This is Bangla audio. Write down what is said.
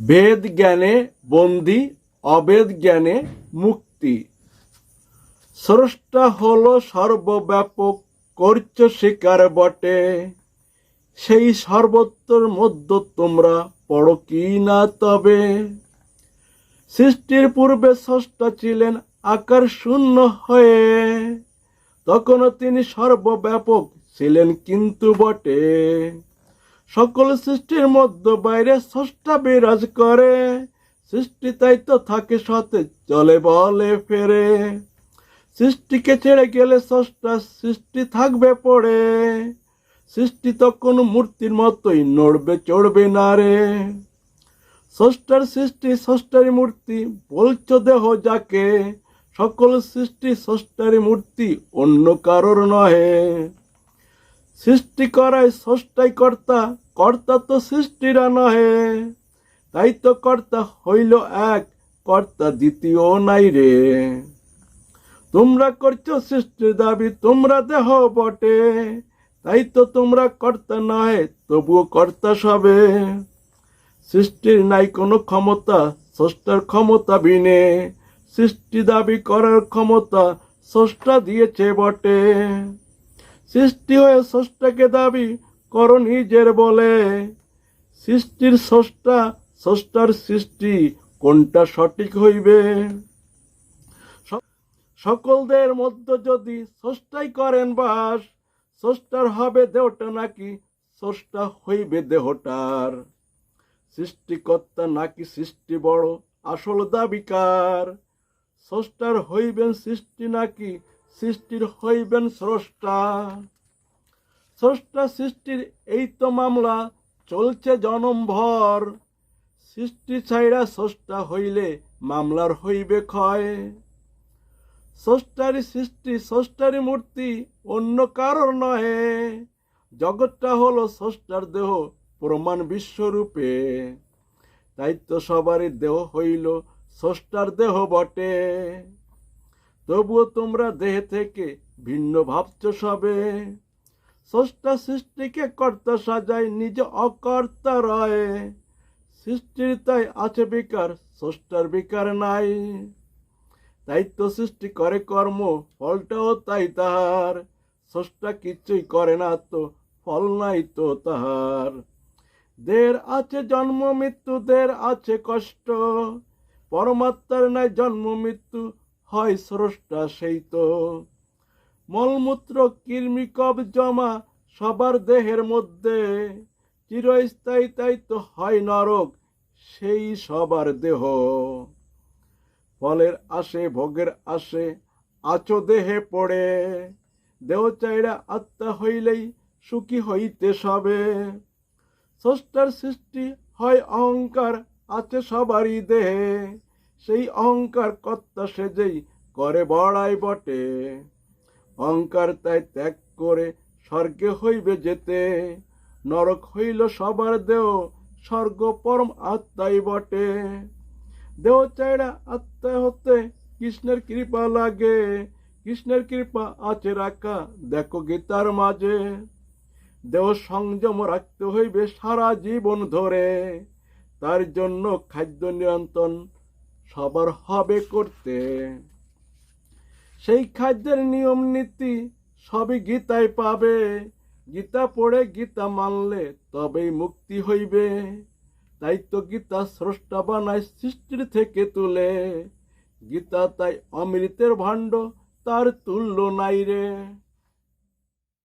বেদ জ্ঞানে বন্দি অবেদ জ্ঞানে মুক্তি। স্রষ্টা হল সর্বব্যাপক করছ শিকার বটে। সেই সর্বত্র মধ্য তোমরা পড়ো কি না তবে। সৃষ্টির পূর্বে স্রষ্টা ছিলেন আকার শূন্য হয়ে। তখনও তিনি সর্বব্যাপক ছিলেন কিন্তু বটে। সকল সৃষ্টির মধ্য বাইরে স্রষ্টা বিরাজ করে। সৃষ্টি তাই তো থাকে সাথে, চলে বলে ফেরে। সৃষ্টিকে ছেড়ে গেলে স্রষ্টা সৃষ্টি থাকবে পড়ে। সৃষ্টি তখন মূর্তির মতোই নড়বে, চড়বে না রে। স্রষ্টার সৃষ্টি স্রষ্টারই মূর্তি, বলছ দেহ যাকে। সকল সৃষ্টি স্রষ্টারই মূর্তি, অন্য কারোর নহে। সৃষ্টি করায় স্রষ্টাই কর্তা কর্তা তো সৃষ্টিরা নহে। তাই তো কর্তা হইল এক, কর্তা দ্বিতীয় নাই রে। তোমরা করছ সৃষ্টির দাবি, তোমরা দেহ বটে। তাই তো তোমরা কর্তা নহে, তবুও কর্তা সবে। সৃষ্টির নাই কোনো ক্ষমতা, স্রষ্টার ক্ষমতা বিনে। সৃষ্টি দাবি করার ক্ষমতা স্রষ্টা দিয়েছে বটে। সৃষ্টি হয়ে স্রষ্টাকে দাবি করো নিজের বলে। সৃষ্টির স্রষ্টা, স্রষ্টার সৃষ্টি, কোনটা সঠিক হইবে? সকলদের মধ্য যদি স্রষ্টাই করেন বাস, স্রষ্টার হবে দেহটা নাকি স্রষ্টা হইবে দেহটার? সৃষ্টিকর্তা নাকি সৃষ্টি বড়, আসল দাবিকার স্রষ্টার হইবেন সৃষ্টি নাকি সৃষ্টির হইবেন স্রষ্টা। স্রষ্টা সৃষ্টির এই তো মামলা, চলছে জনমভর সৃষ্টি ছাইড়া স্রষ্টা হইলে মামলার হইবে ক্ষয়। স্রষ্টারই সৃষ্টি, স্রষ্টারই মূর্তি, অন্য কারোর নহে। জগৎটা হলো স্রষ্টার দেহ, প্রমাণ বিশ্বরূপে। তাই তো সবারই দেহ হইল স্রষ্টার দেহ বটে। তবুও তোমরা দেহ থেকে ভিন্ন ভাবছ সবে। স্রষ্টা সৃষ্টিকে কর্তা সাজায়, নিজ অকর্তা রয়। সৃষ্টির তাই আছে বিকার, স্রষ্টার বিকার নাই। তাই তো সৃষ্টি করে কর্ম, ফলটাও তাই তাহার। স্রষ্টা কিছুই করে না তো, ফল নাই তো তাহার। দের আছে জন্ম, মৃত্যু, দের আছে কষ্ট। পরমাত্মার নাই জন্ম, মৃত্যু হয় স্রষ্টা সেই তো। মলমূত্র কৃমি কব জমা সবার দেহের মধ্যে, চিরস্থায়ী তাই তো হয় নরক সেই সবার দেহ। ফলের আসে, ভোগের আসে, আচো দেহে পড়ে। দেহ চাইরা আত্মা হইলেই সুখী হইতে সবে। স্রষ্টার সৃষ্টি হয় অহংকার, আছে সবারই দেহে। সেই অহংকার কর্তা সেজেই করে বড়াই বটে। অহংকার তাই ত্যাগ করে স্বর্গে হইবে যেতে। নরক হইল সবার দেহ, স্বর্গ পরম আত্মাই বটে। দেহ চাইড়া আত্মা হতে কৃষ্ণের কৃপা লাগে। কৃষ্ণের কৃপা আছে রাখা, দেখো গীতার মাঝে। দেহ সংযম রাখতে হইবে সারা জীবন ধরে। তার জন্য খাদ্য নিয়ন্ত্রণ সবার হবে করতে। সেই খাদ্যের নিয়ম নীতি সবই গীতায় পাবে। গীতা পড়ে গীতা মানলে তবেই মুক্তি হইবে। তাই তো গীতা স্রষ্টা বানায় সৃষ্টির থেকে তুলে। গীতা তাই অমৃতের ভাণ্ড, তার তুল্য নাই রে।